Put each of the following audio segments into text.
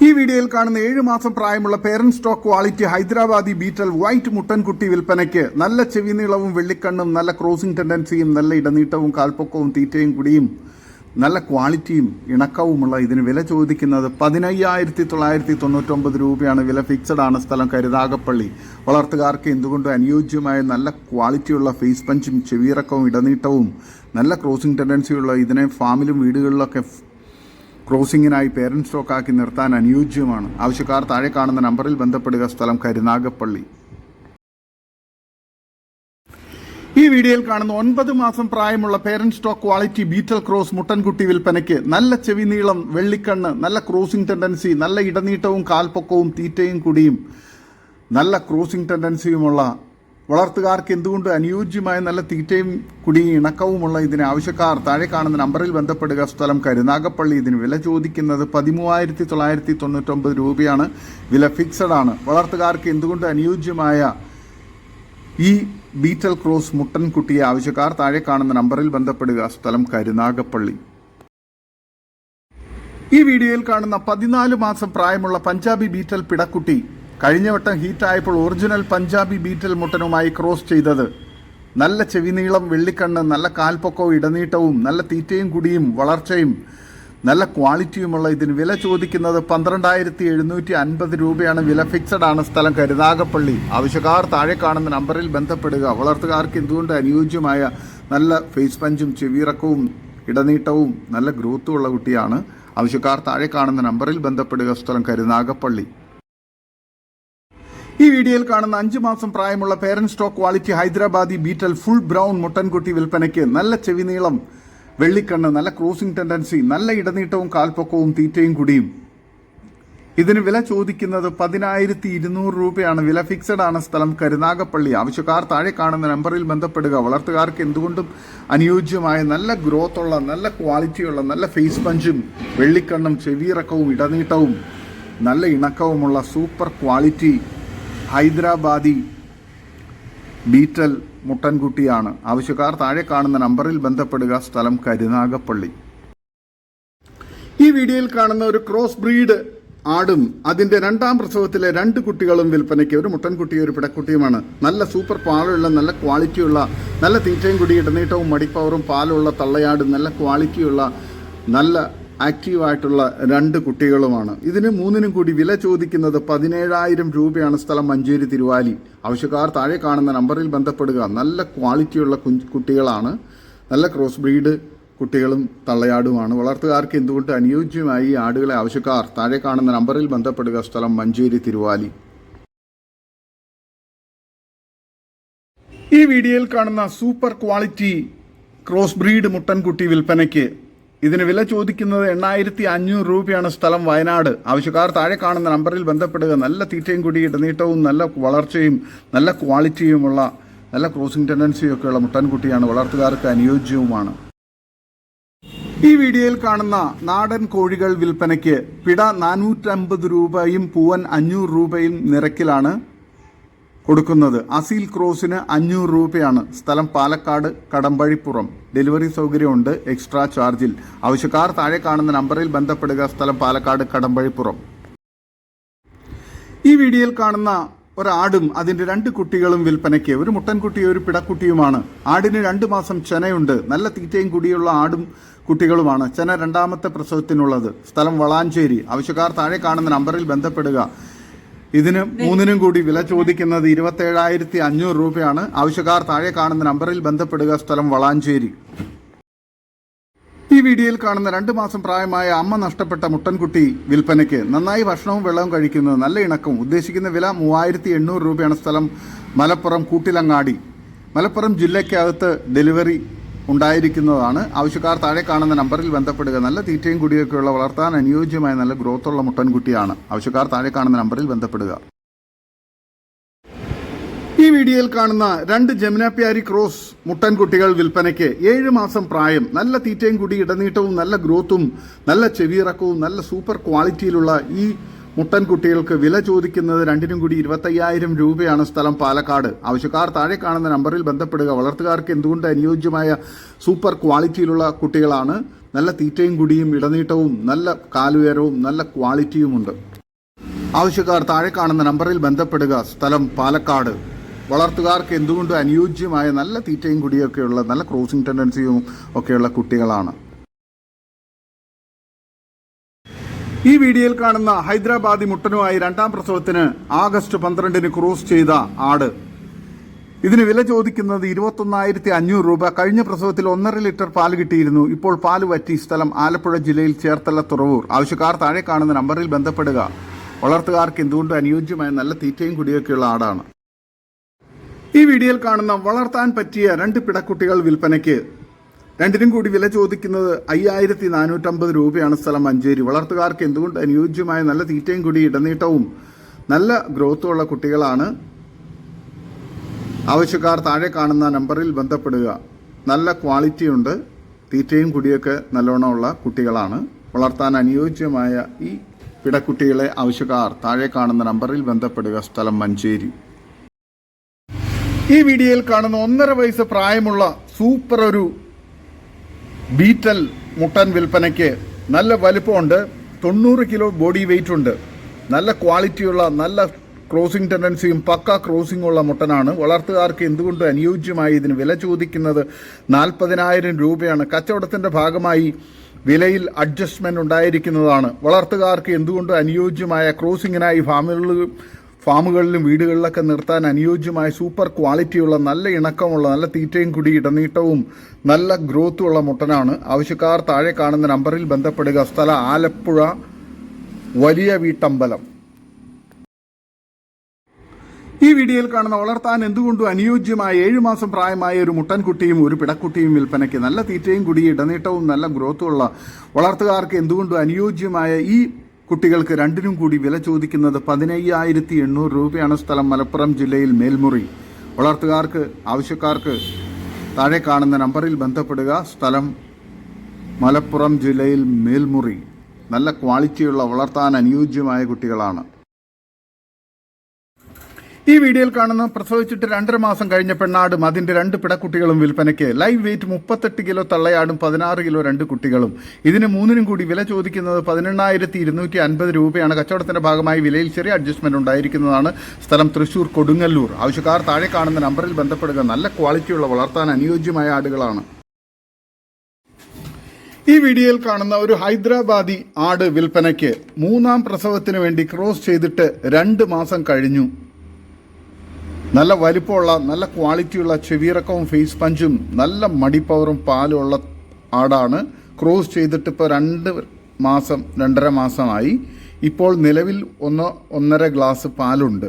ഈ വീഡിയോയിൽ കാണുന്ന ഏഴ് മാസം പ്രായമുള്ള parent stock quality Hyderabadi Beetal white മുട്ടൻകുട്ടി വിൽപ്പനയ്ക്ക് നല്ല ചെവി നീളവും വെള്ളിക്കണ്ണും നല്ല ക്രോസിംഗ് ടെൻഡൻസിയും നല്ല ഇടനീട്ടവും കാൽപ്പൊക്കവും തീറ്റയും കുടിയും നല്ല ക്വാളിറ്റിയും ഇണക്കവുമുള്ള ഇതിന് വില ചോദിക്കുന്നത് പതിനയ്യായിരത്തി തൊള്ളായിരത്തി തൊണ്ണൂറ്റൊമ്പത് രൂപയാണ്. വില ഫിക്സഡ് ആണ് സ്ഥലം കരുതാകപ്പള്ളി. വളർത്തുകാർക്ക് എന്തുകൊണ്ടും അനുയോജ്യമായ നല്ല ക്വാളിറ്റിയുള്ള ഫേസ് പഞ്ചും ചെവിയിറക്കവും ഇടനീട്ടവും നല്ല ക്രോസിംഗ് ടെൻഡൻസിയുള്ള ഇതിനെ ഫാമിലും വീടുകളിലൊക്കെ ക്രോസിംഗിനായി പേരൻസ് സ്റ്റോക്കാക്കി നിർത്താൻ അനുയോജ്യമാണ്. ആവശ്യക്കാർ താഴെ കാണുന്ന നമ്പറിൽ ബന്ധപ്പെടുക. സ്ഥലം കരുനാഗപ്പള്ളി. ഈ വീഡിയോയിൽ കാണുന്ന ഒൻപത് മാസം പ്രായമുള്ള parent stock quality Beetal cross മുട്ടൻകുട്ടി വിൽപ്പനയ്ക്ക് നല്ല ചെവി നീളം വെള്ളിക്കണ്ണ് നല്ല ക്രോസിംഗ് ടെൻഡൻസി നല്ല ഇടനീട്ടവും കാൽപ്പൊക്കവും തീറ്റയും കുടിയും നല്ല ക്രോസിംഗ് ടെൻഡൻസിയുമുള്ള വളർത്തുകാർക്ക് എന്തുകൊണ്ട് അനുയോജ്യമായ നല്ല തീറ്റയും കുടിയും ഇണക്കവുമുള്ള ഇതിന് ആവശ്യക്കാർ താഴെ കാണുന്ന നമ്പറിൽ ബന്ധപ്പെടുക? സ്ഥലം കരുനാഗപ്പള്ളി. ഇതിന് വില ചോദിക്കുന്നത് പതിമൂവായിരത്തി തൊള്ളായിരത്തി തൊണ്ണൂറ്റൊമ്പത് രൂപയാണ്. വില ഫിക്സഡ് ആണ്. വളർത്തുകാർക്ക് എന്തുകൊണ്ട് അനുയോജ്യമായ ഈ ബീറ്റൽ ക്രോസ് മുട്ടൻകുട്ടിയെ ആവശ്യക്കാർ താഴെ കാണുന്ന നമ്പറിൽ ബന്ധപ്പെടുക? സ്ഥലം കരുനാഗപ്പള്ളി. ഈ വീഡിയോയിൽ കാണുന്ന പതിനാല് മാസം പ്രായമുള്ള പഞ്ചാബി ബീറ്റൽ പിടക്കുട്ടി കഴിഞ്ഞ വട്ടം ഹീറ്റായപ്പോൾ ഒറിജിനൽ പഞ്ചാബി ബീറ്റൽ മുട്ടനുമായി ക്രോസ് ചെയ്തത്. നല്ല ചെവിനീളം വെള്ളിക്കണ്ണ് നല്ല കാൽപ്പൊക്കവും ഇടനീട്ടവും നല്ല തീറ്റയും കുടിയും വളർച്ചയും നല്ല ക്വാളിറ്റിയുമുള്ള ഇതിന് വില ചോദിക്കുന്നത് പന്ത്രണ്ടായിരത്തി എഴുന്നൂറ്റി അൻപത് രൂപയാണ്. വില ഫിക്സഡ് ആണ് സ്ഥലം കരുനാഗപ്പള്ളി. ആവശ്യക്കാർ താഴെ കാണുന്ന നമ്പറിൽ ബന്ധപ്പെടുക. വളർത്തുകാർക്ക് എന്തുകൊണ്ട് അനുയോജ്യമായ നല്ല ഫേസ് പഞ്ചും ചെവിയിറക്കവും ഇടനീട്ടവും നല്ല ഗ്രോത്തും ഉള്ള കുട്ടിയാണ്? ആവശ്യക്കാർ താഴെ കാണുന്ന നമ്പറിൽ ബന്ധപ്പെടുക. സ്ഥലം കരുനാഗപ്പള്ളി. ഈ വീഡിയോയിൽ കാണുന്ന അഞ്ചു മാസം പ്രായമുള്ള parent stock quality Hyderabadi Beetal full brown മുട്ടൻകുട്ടി വിൽപ്പനയ്ക്ക് നല്ല ചെവി ചെവിനീളം വെള്ളിക്കണ്ണ് നല്ല ക്രോസിംഗ് ടെൻഡൻസി നല്ല ഇടനീട്ടവും കാൽപ്പൊക്കവും തീറ്റയും കൂടിയും. ഇതിന് വില ചോദിക്കുന്നത് പതിനായിരത്തി ഇരുന്നൂറ് രൂപയാണ്. വില ഫിക്സഡ് ആണ് സ്ഥലം കരുനാഗപ്പള്ളി. ആവശ്യക്കാർ താഴെ കാണുന്ന നമ്പറിൽ ബന്ധപ്പെടുക. വളർത്തുകാർക്ക് എന്തുകൊണ്ടും അനുയോജ്യമായ നല്ല ഗ്രോത്തുള്ള നല്ല ക്വാളിറ്റിയുള്ള നല്ല ഫേസ് പഞ്ചും വെള്ളിക്കണ്ണും ചെവിയിറക്കവും ഇടനീട്ടവും നല്ല ഇണക്കവുമുള്ള സൂപ്പർ ക്വാളിറ്റി ഹൈദരാബാദി ബീറ്റൽ മുട്ടൻകുട്ടിയാണ്. ആവശ്യക്കാർ താഴെ കാണുന്ന നമ്പറിൽ ബന്ധപ്പെടുക. സ്ഥലം കരുനാഗപ്പള്ളി. ഈ വീഡിയോയിൽ കാണുന്ന ഒരു ക്രോസ് ബ്രീഡ് ആടും അതിന്റെ രണ്ടാം പ്രസവത്തിലെ രണ്ട് കുട്ടികളും വിൽപ്പനയ്ക്ക് ഒരു മുട്ടൻകുട്ടിയും ഒരു പിടക്കുട്ടിയുമാണ്. നല്ല സൂപ്പർ പാലുള്ള നല്ല ക്വാളിറ്റിയുള്ള നല്ല തീറ്റയും കുടി ഇടനീട്ടവും മടിപ്പവറും പാലുള്ള തള്ളയാടും നല്ല ക്വാളിറ്റിയുള്ള നല്ല ആക്റ്റീവായിട്ടുള്ള രണ്ട് കുട്ടികളുമാണ്. ഇതിന് മൂന്നിനും കൂടി വില ചോദിക്കുന്നത് പതിനേഴായിരം രൂപയാണ് സ്ഥലം മഞ്ചേരി തിരുവാലി. ആവശ്യക്കാർ താഴെ കാണുന്ന നമ്പറിൽ ബന്ധപ്പെടുക. നല്ല ക്വാളിറ്റിയുള്ള കുട്ടികളാണ്. നല്ല ക്രോസ് ബ്രീഡ് കുട്ടികളും തള്ളയാടുമാണ്. വളർത്തുകാർക്ക് എന്തുകൊണ്ട് അനുയോജ്യമായി ആടുകളെ ആവശ്യക്കാർ താഴെ കാണുന്ന നമ്പറിൽ ബന്ധപ്പെടുക സ്ഥലം മഞ്ചേരി തിരുവാലി. ഈ വീഡിയോയിൽ കാണുന്ന സൂപ്പർ ക്വാളിറ്റി ക്രോസ് ബ്രീഡ് മുട്ടൻകുട്ടി വിൽപ്പനയ്ക്ക് ഇതിന് വില ചോദിക്കുന്നത് എണ്ണായിരത്തി അഞ്ഞൂറ് രൂപയാണ് സ്ഥലം വയനാട്. ആവശ്യക്കാർ താഴെ കാണുന്ന നമ്പറിൽ ബന്ധപ്പെടുക. നല്ല തീറ്റയും കൂടി ഇടനീട്ടവും നല്ല വളർച്ചയും നല്ല ക്വാളിറ്റിയുമുള്ള നല്ല ക്രോസിംഗ് ടെൻഡൻസിയും ഒക്കെയുള്ള മുട്ടൻകുട്ടിയാണ് വളർത്തുകാർക്ക് അനുയോജ്യവുമാണ്. ഈ വീഡിയോയിൽ കാണുന്ന നാടൻ കോഴികൾ വിൽപ്പനയ്ക്ക് പിട നാനൂറ്റമ്പത് രൂപയും പൂവൻ അഞ്ഞൂറ് രൂപയും നിരക്കിലാണ്. കൊടുക്കുന്നത്. അസീൽ ക്രോസിന് അഞ്ഞൂറ് രൂപയാണ്. സ്ഥലം പാലക്കാട് കടമ്പഴിപ്പുറം. ഡെലിവറി സൗകര്യമുണ്ട്. എക്സ്ട്രാ ചാർജിൽ. ആവശ്യക്കാർ താഴെ കാണുന്ന നമ്പറിൽ ബന്ധപ്പെടുക. സ്ഥലം പാലക്കാട് കടമ്പഴിപ്പുറം. ഈ വീഡിയോയിൽ കാണുന്ന ഒരാടും അതിന്റെ രണ്ട് കുട്ടികളും വിൽപ്പനയ്ക്ക്. ഒരു മുട്ടൻകുട്ടിയും ഒരു പിടക്കുട്ടിയുമാണ്. ആടിന് രണ്ട് മാസം ചെനയുണ്ട്. നല്ല തീറ്റയും കുടിയുള്ള ആടും കുട്ടികളുമാണ്. ചെന രണ്ടാമത്തെ പ്രസവത്തിനുള്ളത്. സ്ഥലം വളാഞ്ചേരി. ആവശ്യക്കാർ താഴെ കാണുന്ന നമ്പറിൽ ബന്ധപ്പെടുക. ഇതിന് മൂന്നിനും കൂടി വില ചോദിക്കുന്നത് ഇരുപത്തി ഏഴായിരത്തി അഞ്ഞൂറ് രൂപയാണ്. ആവശ്യക്കാർ താഴെ കാണുന്ന നമ്പറിൽ ബന്ധപ്പെടുക. സ്ഥലം വളാഞ്ചേരി. ഈ വീഡിയോയിൽ കാണുന്ന രണ്ട് മാസം പ്രായമായ അമ്മ നഷ്ടപ്പെട്ട മുട്ടൻകുട്ടി വിൽപ്പനയ്ക്ക് നന്നായി ഭക്ഷണവും വെള്ളവും കഴിക്കുന്നത് നല്ല ഇണക്കം ഉദ്ദേശിക്കുന്ന വില മൂവായിരത്തി എണ്ണൂറ് രൂപയാണ് സ്ഥലം മലപ്പുറം കൂട്ടിലങ്ങാടി. മലപ്പുറം ജില്ലയ്ക്കകത്ത് ഡെലിവറി ഉണ്ടായിരിക്കുന്നതാണ്. ആവശ്യക്കാർ താഴെ കാണുന്ന നമ്പറിൽ ബന്ധപ്പെടുക. നല്ല തീറ്റയും കുടിയൊക്കെയുള്ള വളർത്താൻ അനുയോജ്യമായ നല്ല ഗ്രോത്തുള്ള മുട്ടൻകുട്ടിയാണ്. ആവശ്യക്കാർ താഴെ കാണുന്ന നമ്പറിൽ ബന്ധപ്പെടുക. ഈ വീഡിയോയിൽ കാണുന്ന രണ്ട് ജമുനാപ്യാരി ക്രോസ് മുട്ടൻകുട്ടികൾ വിൽപ്പനയ്ക്ക് ഏഴ് മാസം പ്രായം നല്ല തീറ്റയും കുടി ഇടനീട്ടവും നല്ല ഗ്രോത്തും നല്ല ചെവിയിറക്കവും നല്ല സൂപ്പർ ക്വാളിറ്റിയിലുള്ള ഈ മുട്ടൻകുട്ടികൾക്ക് വില ചോദിക്കുന്നത് രണ്ടിനും കൂടി ഇരുപത്തയ്യായിരം രൂപയാണ് സ്ഥലം പാലക്കാട്. ആവശ്യക്കാർ താഴെ കാണുന്ന നമ്പറിൽ ബന്ധപ്പെടുക. വളർത്തുകാർക്ക് എന്തുകൊണ്ട് അനുയോജ്യമായ സൂപ്പർ ക്വാളിറ്റിയിലുള്ള കുട്ടികളാണ്? നല്ല തീറ്റയും കുടിയും ഇടനീട്ടവും നല്ല കാലുയരവും നല്ല ക്വാളിറ്റിയുമുണ്ട് ആവശ്യക്കാർ താഴെ കാണുന്ന നമ്പറിൽ ബന്ധപ്പെടുക. സ്ഥലം പാലക്കാട്. വളർത്തുകാർക്ക് എന്തുകൊണ്ട് അനുയോജ്യമായ നല്ല തീറ്റയും കുടിയൊക്കെയുള്ള നല്ല ക്രോസിംഗ് ടെൻഡൻസിയും ഒക്കെയുള്ള കുട്ടികളാണ്. ഈ വീഡിയോയിൽ കാണുന്ന ഹൈദരാബാദി മുട്ടനുമായി രണ്ടാം പ്രസവത്തിന് ആഗസ്റ്റ് പന്ത്രണ്ടിന് ക്രോസ് ചെയ്ത ആട്. ഇതിന് വില ചോദിക്കുന്നത് ഇരുപത്തൊന്നായിരത്തി അഞ്ഞൂറ് രൂപ. കഴിഞ്ഞ പ്രസവത്തിൽ ഒന്നര ലിറ്റർ പാൽ കിട്ടിയിരുന്നു. ഇപ്പോൾ പാൽ വറ്റി സ്ഥലം ആലപ്പുഴ ജില്ലയിൽ ചേർത്തല തുറവൂർ. ആവശ്യക്കാർ താഴെ കാണുന്ന നമ്പറിൽ ബന്ധപ്പെടുക. വളർത്തുകാർക്ക് എന്തുകൊണ്ടും അനുയോജ്യമായ നല്ല തീറ്റയും കുടിയൊക്കെയുള്ള ആടാണ്. ഈ വീഡിയോയിൽ കാണുന്ന വളർത്താൻ പറ്റിയ രണ്ട് പിടക്കുട്ടികൾ വിൽപ്പനയ്ക്ക് രണ്ടിനും കൂടി വില ചോദിക്കുന്നത് അയ്യായിരത്തി നാനൂറ്റമ്പത് രൂപയാണ് സ്ഥലം മഞ്ചേരി. വളർത്തുകാർക്ക് എന്തുകൊണ്ട് അനുയോജ്യമായ നല്ല തീറ്റയും കൂടി ഇടനീട്ടവും നല്ല ഗ്രോത്തുമുള്ള കുട്ടികളാണ്? ആവശ്യക്കാർ താഴെ കാണുന്ന നമ്പറിൽ ബന്ധപ്പെടുക. നല്ല ക്വാളിറ്റി ഉണ്ട്. തീറ്റയും കുടിയൊക്കെ നല്ലോണമുള്ള കുട്ടികളാണ്. വളർത്താൻ അനുയോജ്യമായ ഈ പിടക്കുട്ടികളെ ആവശ്യക്കാർ താഴെ കാണുന്ന നമ്പറിൽ ബന്ധപ്പെടുക. സ്ഥലം മഞ്ചേരി. ഈ വീഡിയോയിൽ കാണുന്ന ഒന്നര വയസ്സ് പ്രായമുള്ള സൂപ്പർ ഒരു ബീറ്റൽ മുട്ടൻ വിൽപ്പനയ്ക്ക് നല്ല വലിപ്പമുണ്ട്. തൊണ്ണൂറ് കിലോ ബോഡി വെയിറ്റ് ഉണ്ട്. നല്ല ക്വാളിറ്റിയുള്ള നല്ല ക്രോസിംഗ് ടെൻഡൻസിയും പക്ക ക്രോസിംഗ് ഉള്ള മുട്ടനാണ്. വളർത്തുകാർക്ക് എന്തുകൊണ്ട് അനുയോജ്യമായി ഇതിന് വില ചോദിക്കുന്നത് നാൽപ്പതിനായിരം രൂപയാണ്. കച്ചവടത്തിന്റെ ഭാഗമായി വിലയിൽ അഡ്ജസ്റ്റ്മെന്റ് ഉണ്ടായിരിക്കുന്നതാണ്. വളർത്തുകാർക്ക് എന്തുകൊണ്ട് അനുയോജ്യമായ ക്രോസിങ്ങിനായി ഫാമുകളിലും ഫാമുകളിലും വീടുകളിലൊക്കെ നിർത്താൻ അനുയോജ്യമായ സൂപ്പർ ക്വാളിറ്റിയുള്ള നല്ല ഇണക്കമുള്ള നല്ല തീറ്റയും കുടി ഇടനീട്ടവും നല്ല ഗ്രോത്തുള്ള മുട്ടനാണ്. ആവശ്യക്കാർ താഴെ കാണുന്ന നമ്പറിൽ ബന്ധപ്പെടുക. സ്ഥലം ആലപ്പുഴ വലിയ വീട്ടമ്പലം. ഈ വീഡിയോയിൽ കാണുന്ന വളർത്താൻ എന്തുകൊണ്ടും അനുയോജ്യമായ ഏഴു മാസം പ്രായമായ ഒരു മുട്ടൻകുട്ടിയും ഒരു പിടക്കുട്ടിയും വിൽപ്പനയ്ക്ക് നല്ല തീറ്റയും കുടി ഇടനീട്ടവും നല്ല ഗ്രോത്തുമുള്ള വളർത്തുകാർക്ക് എന്തുകൊണ്ടും അനുയോജ്യമായ ഈ കുട്ടികൾക്ക് രണ്ടിനും കൂടി വില ചോദിക്കുന്നത് പതിനയ്യായിരത്തി എണ്ണൂറ് രൂപയാണ് സ്ഥലം മലപ്പുറം ജില്ലയിൽ മേൽമുറി. വളർത്തുകാർക്ക് ആവശ്യക്കാർക്ക് താഴെ കാണുന്ന നമ്പറിൽ ബന്ധപ്പെടുക. സ്ഥലം മലപ്പുറം ജില്ലയിൽ മേൽമുറി. നല്ല ക്വാളിറ്റിയുള്ള വളർത്താൻ അനുയോജ്യമായ കുട്ടികളാണ്. ഈ വീഡിയോയിൽ കാണുന്ന പ്രസവിച്ചിട്ട് രണ്ടര മാസം കഴിഞ്ഞ പെണ്ണാടും അതിന്റെ രണ്ട് പിടക്കുട്ടികളും വിൽപ്പനയ്ക്ക്. ലൈവ് വെയിറ്റ് മുപ്പത്തെട്ട് കിലോ തള്ളയാടും പതിനാറ് കിലോ രണ്ട് കുട്ടികളും. ഇതിന് മൂന്നിനും കൂടി വില ചോദിക്കുന്നത് പതിനെണ്ണായിരത്തി ഇരുന്നൂറ്റി അൻപത് രൂപയാണ്. കച്ചവടത്തിന്റെ ഭാഗമായി വിലയിൽ ചെറിയ അഡ്ജസ്റ്റ്മെന്റ് ഉണ്ടായിരിക്കുന്നതാണ് സ്ഥലം തൃശൂർ കൊടുങ്ങല്ലൂർ. ആവശ്യക്കാർ താഴെ കാണുന്ന നമ്പറിൽ ബന്ധപ്പെടുക. നല്ല ക്വാളിറ്റിയുള്ള വളർത്താൻ അനുയോജ്യമായ ആടുകളാണ്. ഈ വീഡിയോയിൽ കാണുന്ന ഒരു ഹൈദരാബാദി ആട് വിൽപ്പനയ്ക്ക് മൂന്നാം പ്രസവത്തിന് വേണ്ടി ക്രോസ് ചെയ്തിട്ട് രണ്ട് മാസം കഴിഞ്ഞു. നല്ല വലിപ്പമുള്ള നല്ല ക്വാളിറ്റിയുള്ള ചെവിയിറക്കവും ഫേസ് പഞ്ചും നല്ല മടിപ്പവറും പാലും ഉള്ള ആടാണ്. ക്രോസ് ചെയ്തിട്ട് ഇപ്പോൾ രണ്ട് മാസം രണ്ടര മാസമായി. ഇപ്പോൾ നിലവിൽ ഒന്ന് ഒന്നര ഗ്ലാസ് പാലുണ്ട്.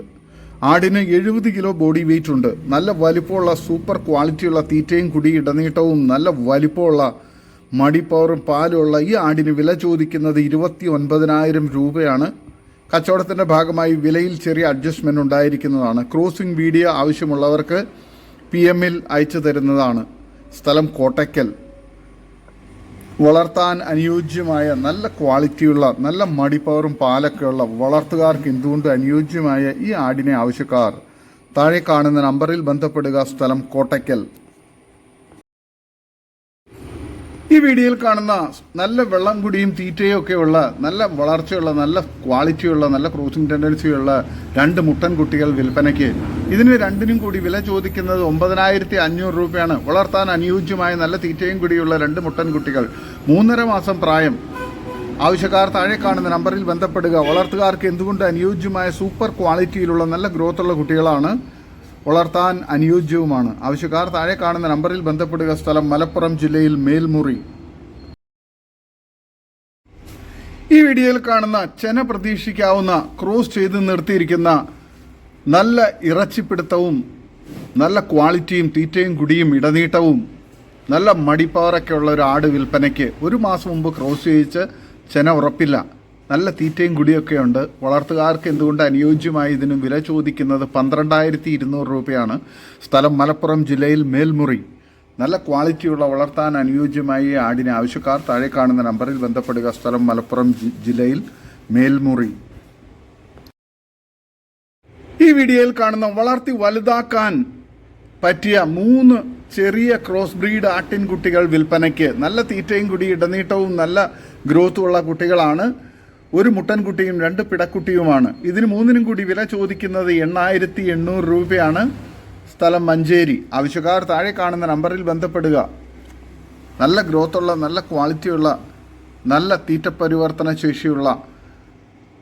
ആടിന് എഴുപത് കിലോ ബോഡി വെയിറ്റ് ഉണ്ട്. നല്ല വലിപ്പമുള്ള സൂപ്പർ ക്വാളിറ്റിയുള്ള തീറ്റയും കുടി ഇടനീട്ടവും നല്ല വലിപ്പമുള്ള മടിപ്പവറും പാലുമുള്ള ഈ ആടിന് വില ചോദിക്കുന്നത് ഇരുപത്തി ഒൻപതിനായിരം രൂപയാണ്. കച്ചവടത്തിന്റെ ഭാഗമായി വിലയിൽ ചെറിയ അഡ്ജസ്റ്റ്മെന്റ് ഉണ്ടായിരിക്കുന്നതാണ്. ക്രോസിംഗ് വീഡിയോ ആവശ്യമുള്ളവർക്ക് പി എമ്മിൽ അയച്ചു തരുന്നതാണ്. സ്ഥലം കോട്ടയ്ക്കൽ. വളർത്താൻ അനുയോജ്യമായ നല്ല ക്വാളിറ്റിയുള്ള നല്ല മടിപ്പവറും പാലൊക്കെയുള്ള വളർത്തുകാർക്ക് എന്തുകൊണ്ട് അനുയോജ്യമായ ഈ ആടിനെ ആവശ്യക്കാർ? താഴെ കാണുന്ന നമ്പറിൽ ബന്ധപ്പെടുക സ്ഥലം കോട്ടയ്ക്കൽ. ഈ വീഡിയോയിൽ കാണുന്ന നല്ല വെള്ളം കുടിയും തീറ്റയും ഒക്കെ ഉള്ള നല്ല വളർച്ചയുള്ള നല്ല ക്വാളിറ്റിയുള്ള നല്ല ക്രോസിംഗ് ടെൻഡൻസിയുള്ള രണ്ട് മുട്ടൻ കുട്ടികൾ വിൽപ്പനയ്ക്ക്. ഇതിന് രണ്ടിനും കൂടി വില ചോദിക്കുന്നത് ഒമ്പതിനായിരത്തി അഞ്ഞൂറ് രൂപയാണ്. വളർത്താൻ അനുയോജ്യമായ നല്ല തീറ്റയും കൂടിയുള്ള രണ്ട് മുട്ടൻ കുട്ടികൾ. മൂന്നര മാസം പ്രായം. ആവശ്യക്കാർ താഴെ കാണുന്ന നമ്പറിൽ ബന്ധപ്പെടുക. വളർത്തുകാർക്ക് എന്തുകൊണ്ട് അനുയോജ്യമായ സൂപ്പർ ക്വാളിറ്റിയിലുള്ള നല്ല ഗ്രോത്തുള്ള കുട്ടികളാണ്? വളർത്താൻ അനുയോജ്യവുമാണ്. ആവശ്യക്കാർ താഴെ കാണുന്ന നമ്പറിൽ ബന്ധപ്പെടുക. സ്ഥലം മലപ്പുറം ജില്ലയിൽ മേൽമുറി. ഈ വീഡിയോയിൽ കാണുന്ന ചെന പ്രതീക്ഷിക്കാവുന്ന ക്രോസ് ചെയ്ത് നിർത്തിയിരിക്കുന്ന നല്ല ഇറച്ചിപ്പിടുത്തവും നല്ല ക്വാളിറ്റിയും തീറ്റയും കുടിയും ഇടനീട്ടവും നല്ല മടിപ്പവറൊക്കെ ഉള്ള ഒരു ആട് വിൽപ്പനയ്ക്ക് ഒരു മാസം മുമ്പ് ക്രോസ് ചെയ്യിച്ച് ചെന ഉറപ്പില്ല. നല്ല തീറ്റയും കുടിയൊക്കെ ഉണ്ട്. വളർത്തുകാർക്ക് എന്തുകൊണ്ട് അനുയോജ്യമായി ഇതിന് വില ചോദിക്കുന്നത് പന്ത്രണ്ടായിരത്തി ഇരുന്നൂറ് രൂപയാണ്. സ്ഥലം മലപ്പുറം ജില്ലയിൽ മേൽമുറി. നല്ല ക്വാളിറ്റിയുള്ള വളർത്താൻ അനുയോജ്യമായി ആടിന് ആവശ്യക്കാർ താഴെ കാണുന്ന നമ്പറിൽ ബന്ധപ്പെടുക. സ്ഥലം മലപ്പുറം ജില്ലയിൽ മേൽമുറി. ഈ വീഡിയോയിൽ കാണുന്ന വളർത്തി വലുതാക്കാൻ പറ്റിയ മൂന്ന് ചെറിയ ക്രോസ് ബ്രീഡ് ആട്ടിൻകുട്ടികൾ വിൽപ്പനയ്ക്ക്. നല്ല തീറ്റയും കുടി ഇടനീട്ടവും നല്ല ഗ്രോത്തും ഉള്ള കുട്ടികളാണ്. ഒരു മുട്ടൻകുട്ടിയും രണ്ട് പിടക്കുട്ടിയുമാണ്. ഇതിന് മൂന്നിനും കൂടി വില ചോദിക്കുന്നത് എണ്ണായിരത്തി എണ്ണൂറ് രൂപയാണ്. സ്ഥലം മഞ്ചേരി. ആവശ്യക്കാർ താഴെ കാണുന്ന നമ്പറിൽ ബന്ധപ്പെടുക. നല്ല ഗ്രോത്തുള്ള നല്ല ക്വാളിറ്റിയുള്ള നല്ല തീറ്റ പരിവർത്തന ശേഷിയുള്ള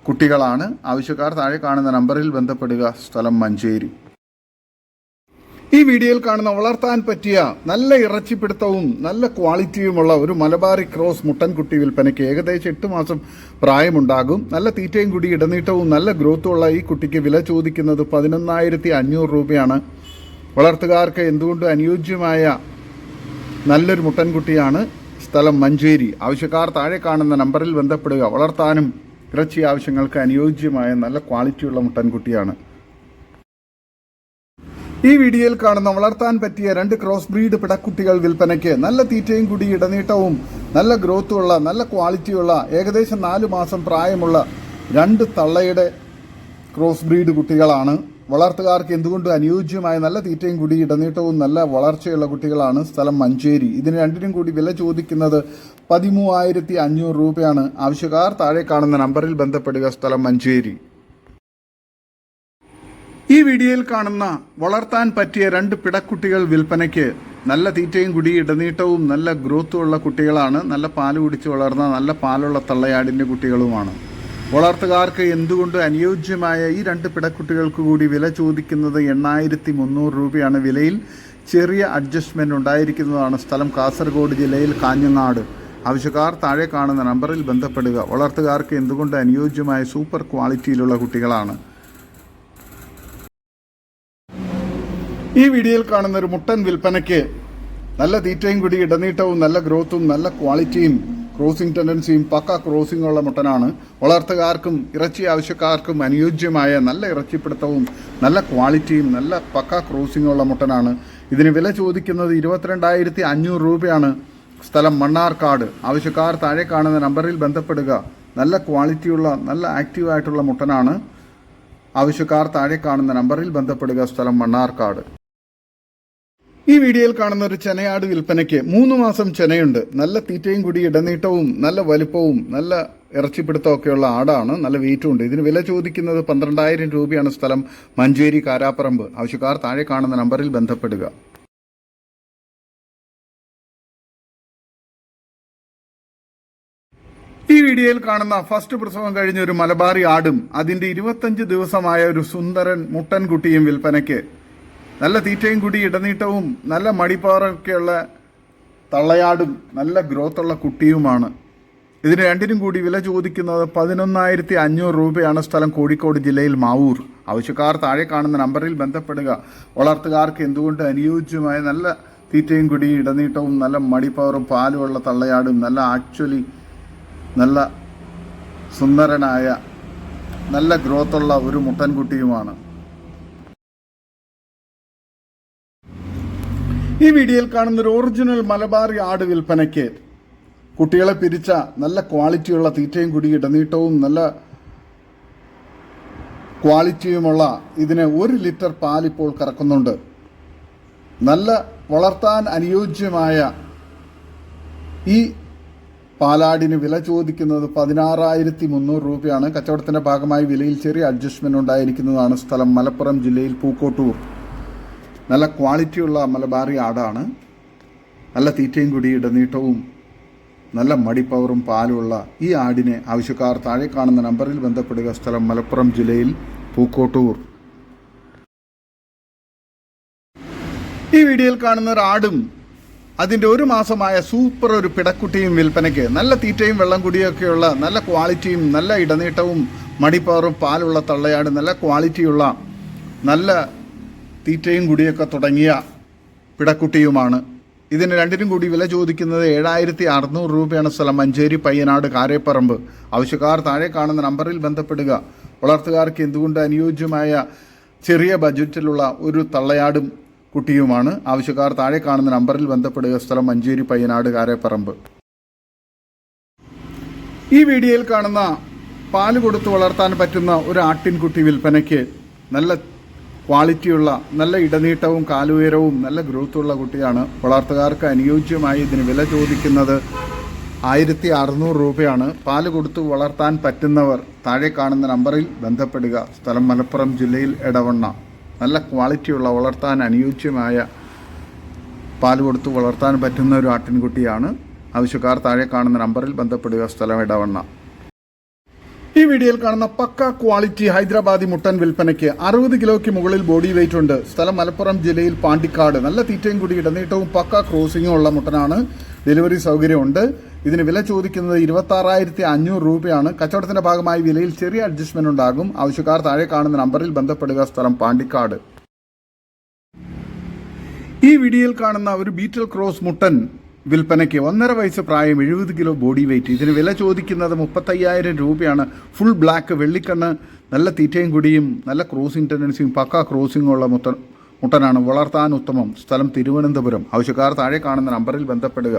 കുട്ടികളാണ്. ആവശ്യക്കാർ താഴെ കാണുന്ന നമ്പറിൽ ബന്ധപ്പെടുക. സ്ഥലം മഞ്ചേരി. ഈ വീഡിയോയിൽ കാണുന്ന വളർത്താൻ പറ്റിയ നല്ല ഇറച്ചിപ്പിടുത്തവും നല്ല ക്വാളിറ്റിയുമുള്ള ഒരു മലബാറി ക്രോസ് മുട്ടൻകുട്ടി വിൽപ്പനയ്ക്ക് ഏകദേശം എട്ട് മാസം പ്രായമുണ്ടാകും. നല്ല തീറ്റയും കൂടി ഇടനീട്ടവും നല്ല ഗ്രോത്തുമുള്ള ഈ കുട്ടിക്ക് വില ചോദിക്കുന്നത് പതിനൊന്നായിരത്തി അഞ്ഞൂറ് രൂപയാണ്. വളർത്തുകാർക്ക് എന്തുകൊണ്ടും അനുയോജ്യമായ നല്ലൊരു മുട്ടൻകുട്ടിയാണ് സ്ഥലം മഞ്ചേരി? ആവശ്യക്കാർ താഴെ കാണുന്ന നമ്പറിൽ ബന്ധപ്പെടുക. വളർത്താനും ഇറച്ചി ആവശ്യങ്ങൾക്ക് അനുയോജ്യമായ നല്ല ക്വാളിറ്റിയുള്ള മുട്ടൻകുട്ടിയാണ്. ഈ വീഡിയോയിൽ കാണുന്ന വളർത്താൻ പറ്റിയ രണ്ട് ക്രോസ് ബ്രീഡ് പിടക്കുട്ടികൾ വിൽപ്പനയ്ക്ക് നല്ല തീറ്റയും കൂടി ഇടനീട്ടവും നല്ല ഗ്രോത്തുമുള്ള നല്ല ക്വാളിറ്റിയുള്ള ഏകദേശം നാല് മാസം പ്രായമുള്ള രണ്ട് തള്ളയുടെ ക്രോസ് ബ്രീഡ് കുട്ടികളാണ്. വളർത്തുകാർക്ക് എന്തുകൊണ്ടും അനുയോജ്യമായ നല്ല തീറ്റയും കൂടി ഇടനീട്ടവും നല്ല വളർച്ചയുള്ള കുട്ടികളാണ് സ്ഥലം മഞ്ചേരി. ഇതിന് രണ്ടിനും കൂടി വില ചോദിക്കുന്നത് പതിമൂവായിരത്തി അഞ്ഞൂറ് രൂപയാണ്. ആവശ്യക്കാർ താഴെ കാണുന്ന നമ്പറിൽ ബന്ധപ്പെടുക സ്ഥലം മഞ്ചേരി. ഈ വീഡിയോയിൽ കാണുന്ന വളർത്താൻ പറ്റിയ രണ്ട് പിടക്കുട്ടികൾ വിൽപ്പനയ്ക്ക് നല്ല തീറ്റയും കുടി ഇടനീട്ടവും നല്ല ഗ്രോത്തും ഉള്ള കുട്ടികളാണ്. നല്ല പാൽ കുടിച്ച് വളർന്ന നല്ല പാലുള്ള തള്ളയാടിന്റെ കുട്ടികളുമാണ്. വളർത്തുകാർക്ക് എന്തുകൊണ്ട് അനുയോജ്യമായ ഈ രണ്ട് പിടക്കുട്ടികൾക്ക് കൂടി വില ചോദിക്കുന്നത് എണ്ണായിരത്തി മുന്നൂറ് രൂപയാണ് വിലയിൽ. ചെറിയ അഡ്ജസ്റ്റ്മെന്റ് ഉണ്ടായിരിക്കുന്നതാണ് സ്ഥലം കാസർഗോഡ് ജില്ലയിൽ കാഞ്ഞങ്ങാട്. ആവശ്യക്കാർ താഴെ കാണുന്ന നമ്പറിൽ ബന്ധപ്പെടുക. വളർത്തുകാർക്ക് എന്തുകൊണ്ട് അനുയോജ്യമായ സൂപ്പർ ക്വാളിറ്റിയിലുള്ള കുട്ടികളാണ്. ഈ വീഡിയോയിൽ കാണുന്ന ഒരു മുട്ടൻ വിൽപ്പനയ്ക്ക് നല്ല തീറ്റയും കൂടി ഇടനീട്ടവും നല്ല ഗ്രോത്തും നല്ല ക്വാളിറ്റിയും ക്രോസിംഗ് ടെൻഡൻസിയും പക്ക ക്രോസിംഗ് ഉള്ള മുട്ടനാണ്. വളർത്തുകാർക്കും ഇറച്ചി ആവശ്യക്കാർക്കും അനുയോജ്യമായ നല്ല ഇറച്ചിപ്പിടുത്തവും നല്ല ക്വാളിറ്റിയും നല്ല പക്ക ക്രോസിംഗ് ഉള്ള മുട്ടനാണ്. ഇതിന് വില ചോദിക്കുന്നത് ഇരുപത്തിരണ്ടായിരത്തി അഞ്ഞൂറ് രൂപയാണ്. സ്ഥലം മണ്ണാർക്കാട്. ആവശ്യക്കാർ താഴെ കാണുന്ന നമ്പറിൽ ബന്ധപ്പെടുക. നല്ല ക്വാളിറ്റിയുള്ള നല്ല ആക്റ്റീവായിട്ടുള്ള മുട്ടനാണ്. ആവശ്യക്കാർ താഴെ കാണുന്ന നമ്പറിൽ ബന്ധപ്പെടുക. സ്ഥലം മണ്ണാർക്കാട്. ഈ വീഡിയോയിൽ കാണുന്ന ഒരു ചെനയാട് വിൽപ്പനയ്ക്ക് മൂന്ന് മാസം ചെനയുണ്ട്. നല്ല തീറ്റയും കൂടി ഇടനീട്ടവും നല്ല വലുപ്പവും നല്ല ഇറച്ചിപ്പിടുത്തമൊക്കെയുള്ള ആടാണ്. നല്ല വെയിറ്റും ഉണ്ട്. ഇതിന് വില ചോദിക്കുന്നത് പന്ത്രണ്ടായിരം രൂപയാണ് സ്ഥലം. മഞ്ചേരി കാരാപ്പറമ്പ്. ആവശ്യക്കാർ താഴെ കാണുന്ന നമ്പറിൽ ബന്ധപ്പെടുക. ഈ വീഡിയോയിൽ കാണുന്ന ഫസ്റ്റ് പ്രസവം കഴിഞ്ഞ ഒരു മലബാറി ആടും അതിന്റെ ഇരുപത്തഞ്ച് ദിവസമായ ഒരു സുന്ദരൻ മുട്ടൻകുട്ടിയും വിൽപ്പനയ്ക്ക് നല്ല തീറ്റയും കൂടി ഇടനീട്ടവും നല്ല മടിപ്പാറൊക്കെയുള്ള തള്ളയാടും നല്ല ഗ്രോത്തുള്ള കുട്ടിയുമാണ്. ഇതിന് രണ്ടിനും കൂടി വില ചോദിക്കുന്നത് പതിനൊന്നായിരത്തി അഞ്ഞൂറ് രൂപയാണ് സ്ഥലം കോഴിക്കോട് ജില്ലയിൽ മാവൂർ. ആവശ്യക്കാർ താഴെ കാണുന്ന നമ്പറിൽ ബന്ധപ്പെടുക. വളർത്തുകാർക്ക് എന്തുകൊണ്ട് അനുയോജ്യമായ നല്ല തീറ്റയും കൂടി ഇടനീട്ടവും നല്ല മടിപ്പവറും പാലുമുള്ള തള്ളയാടും നല്ല ആക്ച്വലി നല്ല സുന്ദരനായ നല്ല ഗ്രോത്തുള്ള ഒരു മുട്ടൻകുട്ടിയുമാണ്. ഈ വീഡിയോയിൽ കാണുന്ന ഒരു ഒറിജിനൽ മലബാറി ആട് വിൽപ്പനയ്ക്ക് കുട്ടികളെ പിരിച്ച നല്ല ക്വാളിറ്റിയുള്ള തീറ്റയും കുടി ഇടനീട്ടവും നല്ല ക്വാളിറ്റിയുമുള്ള ഇതിന് ഒരു ലിറ്റർ പാൽ ഇപ്പോൾ കറക്കുന്നുണ്ട്. നല്ല വളർത്താൻ അനുയോജ്യമായ ഈ പാലാടിന് വില ചോദിക്കുന്നത് പതിനാറായിരത്തി മുന്നൂറ് രൂപയാണ്. കച്ചവടത്തിന്റെ ഭാഗമായി വിലയിൽ ചെറിയ അഡ്ജസ്റ്റ്മെന്റ് ഉണ്ടായിരിക്കുന്നതാണ് സ്ഥലം മലപ്പുറം ജില്ലയിൽ പൂക്കോട്ടൂർ. നല്ല ക്വാളിറ്റിയുള്ള മലബാറി ആടാണ്. നല്ല തീറ്റയും കൂടി ഇടനീട്ടവും നല്ല മടിപ്പവറും പാലുമുള്ള ഈ ആടിനെ ആവശ്യക്കാർ താഴെ കാണുന്ന നമ്പറിൽ ബന്ധപ്പെടുക. സ്ഥലം മലപ്പുറം ജില്ലയിൽ പൂക്കോട്ടൂർ. ഈ വീഡിയോയിൽ കാണുന്ന ഒരു ആടും അതിന്റെ ഒരു മാസമായ സൂപ്പർ ഒരു പിടക്കുട്ടിയും വിൽപ്പനയ്ക്ക് നല്ല തീറ്റയും വെള്ളം കുടിയൊക്കെയുള്ള നല്ല ക്വാളിറ്റിയും നല്ല ഇടനീട്ടവും മടിപ്പവറും പാലുള്ള തള്ളയാട് നല്ല ക്വാളിറ്റിയുള്ള നല്ല തീറ്റയും കുടിയൊക്കെ തുടങ്ങിയ പിടക്കുട്ടിയുമാണ്. ഇതിന് രണ്ടിനും കൂടി വില ചോദിക്കുന്നത് ഏഴായിരത്തി അറുന്നൂറ് രൂപയാണ് സ്ഥലം. മഞ്ചേരി പയ്യനാട് കാരേപ്പറമ്പ്. ആവശ്യക്കാർ താഴെ കാണുന്ന നമ്പറിൽ ബന്ധപ്പെടുക. വളർത്തുകാർക്ക് എന്തുകൊണ്ട് അനുയോജ്യമായ ചെറിയ ബജറ്റിലുള്ള ഒരു തള്ളയാടും കുട്ടിയുമാണ്. ആവശ്യക്കാർ താഴെ കാണുന്ന നമ്പറിൽ ബന്ധപ്പെടുക. സ്ഥലം മഞ്ചേരി പയ്യനാട് കാരേപ്പറമ്പ്. ഈ വീഡിയോയിൽ കാണുന്ന പാൽ കൊടുത്ത് വളർത്താൻ പറ്റുന്ന ഒരു ആട്ടിൻകുട്ടി വിൽപ്പനയ്ക്ക് നല്ല ക്വാളിറ്റിയുള്ള നല്ല ഇടനീട്ടവും കാലുയരവും നല്ല ഗ്രോത്തുള്ള കുട്ടിയാണ്. വളർത്തുകാർക്ക് അനുയോജ്യമായി ഇതിന് വില ചോദിക്കുന്നത് ആയിരത്തി അറുന്നൂറ് രൂപയാണ്. പാൽ കൊടുത്തു വളർത്താൻ പറ്റുന്നവർ താഴെ കാണുന്ന നമ്പറിൽ ബന്ധപ്പെടുക. സ്ഥലം മലപ്പുറം ജില്ലയിൽ എടവണ്ണ. നല്ല ക്വാളിറ്റിയുള്ള വളർത്താൻ അനുയോജ്യമായ പാൽ കൊടുത്തു വളർത്താൻ പറ്റുന്ന ഒരു ആട്ടിൻകുട്ടിയാണ്. ആവശ്യക്കാർ താഴെ കാണുന്ന നമ്പറിൽ ബന്ധപ്പെടുക. സ്ഥലം ഇടവണ്ണ ഈ വീഡിയോയിൽ കാണുന്ന പക്ക ക്വാളിറ്റി ഹൈദരാബാദി മുട്ടൻ വിൽപ്പനയ്ക്ക് അറുപത് കിലോയ്ക്ക് മുകളിൽ ബോഡി വെയിറ്റ് ഉണ്ട്. സ്ഥലം മലപ്പുറം ജില്ലയിൽ പാണ്ടിക്കാട്. നല്ല തീറ്റയും കൂടി ഇടനീട്ടവും പക്ക ക്രോസിങ്ങും ഉള്ള മുട്ടനാണ്. ഡെലിവറി സൗകര്യമുണ്ട്. ഇതിന് വില ചോദിക്കുന്നത് ഇരുപത്തി ആറായിരത്തി അഞ്ഞൂറ് രൂപയാണ്. കച്ചവടത്തിന്റെ ഭാഗമായി വിലയിൽ ചെറിയ അഡ്ജസ്റ്റ്മെന്റ് ഉണ്ടാകും. ആവശ്യക്കാർ താഴെ കാണുന്ന നമ്പറിൽ ബന്ധപ്പെടുക. സ്ഥലം പാണ്ടിക്കാട്. ഈ വീഡിയോയിൽ കാണുന്ന ഒരു ബീറ്റൽ ക്രോസ് മുട്ടൻ വിൽപ്പനയ്ക്ക് ഒന്നര വയസ്സ് പ്രായം എഴുപത് കിലോ ബോഡി വെയിറ്റ്. ഇതിന് വില ചോദിക്കുന്നത് മുപ്പത്തയ്യായിരം രൂപയാണ്. ഫുൾ ബ്ലാക്ക് വെള്ളിക്കണ്ണ് നല്ല തീറ്റയും കുടിയും നല്ല ക്രോസിംഗ് ടെൻഡൻസിയും പക്ക ക്രോസിംഗും ഉള്ള മുട്ടനാണ് വളർത്താൻ ഉത്തമം. സ്ഥലം തിരുവനന്തപുരം. ആവശ്യക്കാർ താഴെ കാണുന്ന നമ്പറിൽ ബന്ധപ്പെടുക.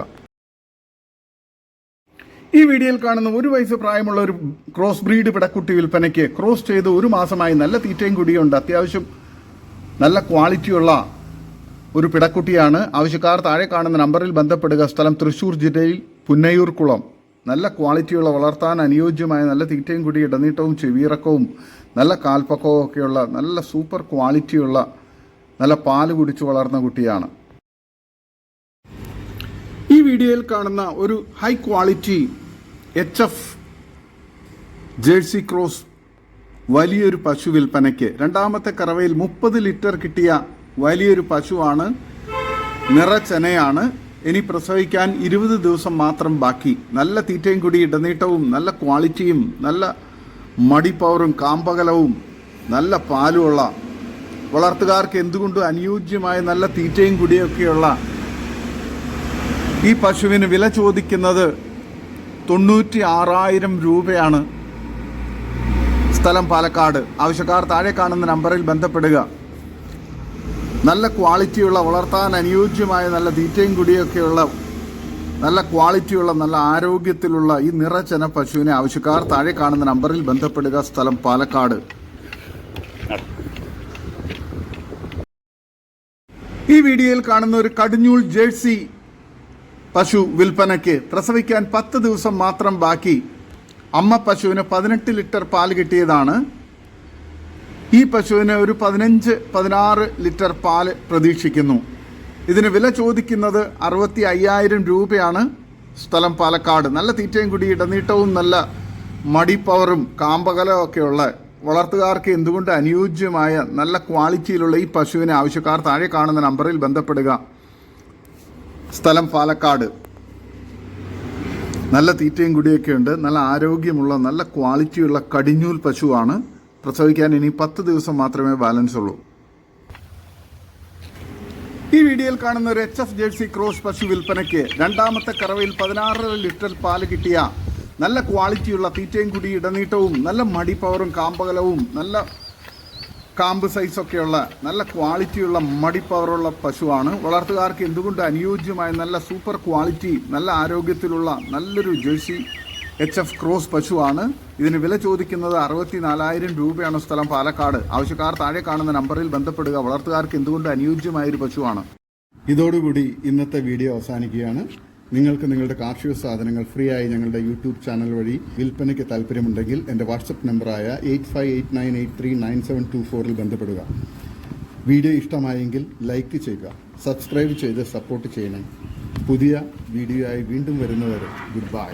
ഈ വീഡിയോയിൽ കാണുന്ന ഒരു വയസ്സ് പ്രായമുള്ള ഒരു ക്രോസ് ബ്രീഡ് പിടക്കുട്ടി വിൽപ്പനയ്ക്ക് ക്രോസ് ചെയ്ത് ഒരു മാസമായി നല്ല തീറ്റയും കുടിയുണ്ട് അത്യാവശ്യം നല്ല ക്വാളിറ്റിയുള്ള ഒരു പിടക്കുട്ടിയാണ്. ആവശ്യക്കാർ താഴെ കാണുന്ന നമ്പറിൽ ബന്ധപ്പെടുക. സ്ഥലം തൃശൂർ ജില്ലയിൽ പുന്നയൂർക്കുളം നല്ല ക്വാളിറ്റിയുള്ള വളർത്താൻ അനുയോജ്യമായ നല്ല തീറ്റയും കൂടി ഇടനീട്ടവും ചെവിയിറക്കവും നല്ല കാൽപ്പക്കവും ഒക്കെയുള്ള നല്ല സൂപ്പർ ക്വാളിറ്റിയുള്ള നല്ല പാൽ കുടിച്ചു വളർന്ന കുട്ടിയാണ്. ഈ വീഡിയോയിൽ കാണുന്ന ഒരു high quality H F jersey cross വലിയൊരു പശു വിൽപ്പനയ്ക്ക് രണ്ടാമത്തെ കറവയിൽ മുപ്പത് ലിറ്റർ കിട്ടിയ വലിയൊരു പശുവാണ്. നിറച്ചെനയാണ് ഇനി പ്രസവിക്കാൻ ഇരുപത് ദിവസം മാത്രം ബാക്കി. നല്ല തീറ്റയും കൂടി ഇടനീട്ടവും നല്ല ക്വാളിറ്റിയും നല്ല മടിപ്പവറും കാമ്പകലവും നല്ല പാലുമുള്ള വളർത്തുകാർക്ക് എന്തുകൊണ്ടും അനുയോജ്യമായ നല്ല തീറ്റയും കുടിയൊക്കെയുള്ള ഈ പശുവിന് വില ചോദിക്കുന്നത് തൊണ്ണൂറ്റി ആറായിരം രൂപയാണ്. സ്ഥലം പാലക്കാട്. ആവശ്യക്കാർ താഴെ കാണുന്ന നമ്പറിൽ ബന്ധപ്പെടുക. നല്ല ക്വാളിറ്റിയുള്ള വളർത്താൻ അനുയോജ്യമായ നല്ല തീറ്റയും കുടിയൊക്കെയുള്ള നല്ല ക്വാളിറ്റിയുള്ള നല്ല ആരോഗ്യത്തിലുള്ള ഈ നിറചന പശുവിനെ ആവശ്യക്കാർ താഴെ കാണുന്ന നമ്പറിൽ ബന്ധപ്പെടുക. സ്ഥലം പാലക്കാട്. ഈ വീഡിയോയിൽ കാണുന്ന ഒരു കടിഞ്ഞൂൾ ജേഴ്സി പശു വിൽപ്പനയ്ക്ക് പ്രസവിക്കാൻ പത്ത് ദിവസം മാത്രം ബാക്കി. അമ്മ പശുവിന് പതിനെട്ട് ലിറ്റർ പാൽ കിട്ടിയതാണ്. ഈ പശുവിന് ഒരു പതിനഞ്ച് പതിനാറ് ലിറ്റർ പാൽ പ്രതീക്ഷിക്കുന്നു. ഇതിന് വില ചോദിക്കുന്നത് അറുപത്തി അയ്യായിരം രൂപയാണ്. സ്ഥലം പാലക്കാട്. നല്ല തീറ്റയും കൂടി ഇടനീട്ടവും നല്ല മടിപ്പവറും കാമ്പകലവും ഒക്കെയുള്ള വളർത്തുകാർക്ക് എന്തുകൊണ്ട് അനുയോജ്യമായ നല്ല ക്വാളിറ്റിയിലുള്ള ഈ പശുവിനെ ആവശ്യക്കാർ താഴെ കാണുന്ന നമ്പറിൽ ബന്ധപ്പെടുക. സ്ഥലം പാലക്കാട്. നല്ല തീറ്റയും കുടിയൊക്കെ ഉണ്ട് നല്ല ആരോഗ്യമുള്ള നല്ല ക്വാളിറ്റിയുള്ള കടിഞ്ഞൂൽ പശുവാണ്. പ്രസവിക്കാൻ ഇനി പത്ത് ദിവസം മാത്രമേ ബാലൻസ് ഉള്ളൂ. ഈ വീഡിയോയിൽ കാണുന്ന ഒരു എച്ച് എഫ് ജേഴ്സി ക്രോസ് പശു വിൽപ്പനയ്ക്ക് രണ്ടാമത്തെ കറവയിൽ പതിനാറര ലിറ്റർ പാൽ കിട്ടിയ നല്ല ക്വാളിറ്റിയുള്ള തീറ്റയും കുടി ഇടനീട്ടവും നല്ല മടി പവറും കാമ്പകലവും നല്ല കാമ്പ് സൈസൊക്കെയുള്ള നല്ല ക്വാളിറ്റിയുള്ള മടി പവറുള്ള പശുവാണ്. വളർത്തുകാർക്ക് എന്തുകൊണ്ട് അനുയോജ്യമായ നല്ല സൂപ്പർ ക്വാളിറ്റി നല്ല ആരോഗ്യത്തിലുള്ള നല്ലൊരു ജേഴ്സി എച്ച് എഫ് ക്രോസ് പശുവാണ്. ഇതിന് വില ചോദിക്കുന്നത് അറുപത്തി നാലായിരം രൂപയാണ് സ്ഥലം പാലക്കാട്. ആവശ്യക്കാർ താഴെ കാണുന്ന നമ്പറിൽ ബന്ധപ്പെടുക. വളർത്തുകാർക്ക് എന്തുകൊണ്ട് അനുയോജ്യമായ ഒരു പശുവാണ്? ഇതോടുകൂടി ഇന്നത്തെ വീഡിയോ അവസാനിക്കുകയാണ്. നിങ്ങൾക്ക് നിങ്ങളുടെ കാർഷിക സാധനങ്ങൾ ഫ്രീ ആയി ഞങ്ങളുടെ യൂട്യൂബ് ചാനൽ വഴി വിൽപ്പനയ്ക്ക് താല്പര്യമുണ്ടെങ്കിൽ എന്റെ വാട്സപ്പ് നമ്പറായ eight five eight nine eight three nine seven two ഫോറിൽ ബന്ധപ്പെടുക. വീഡിയോ ഇഷ്ടമായെങ്കിൽ ലൈക്ക് ചെയ്യുക സബ്സ്ക്രൈബ് ചെയ്ത് സപ്പോർട്ട് ചെയ്യണം. പുതിയ വീഡിയോ ആയി വീണ്ടും വരുന്നവരെ ഗുഡ് ബൈ.